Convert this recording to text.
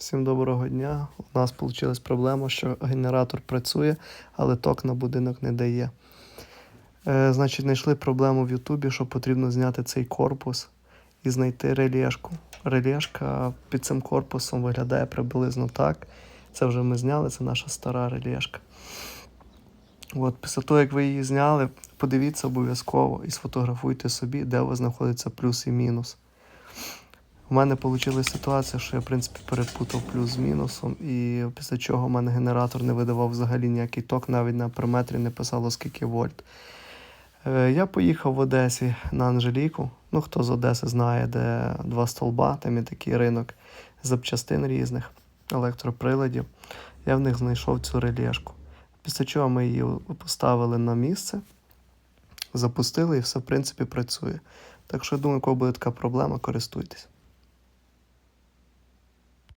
Всім доброго дня. У нас вийшла проблема, що генератор працює, але ток на будинок не дає. Е, значить, знайшли проблему в Ютубі, що потрібно зняти цей корпус і знайти релешку. Релешка під цим корпусом виглядає приблизно так. Це вже ми зняли, це наша стара релешка. От, після того, як ви її зняли, подивіться обов'язково і сфотографуйте собі, де у вас знаходиться плюс і мінус. У мене вийшла ситуація, що я, в принципі, перепутав плюс з мінусом, і після чого в мене генератор не видавав взагалі ніякий ток, навіть на периметрі не писало скільки вольт. Е, Я поїхав в Одесі на Анжеліку. Ну, хто з Одеси знає, де два столба, там є такий ринок запчастин різних, електроприладів. Я в них знайшов цю релешку. Після чого ми її поставили на місце, запустили і все, в принципі, працює. Так що я думаю, коли буде така проблема, користуйтесь.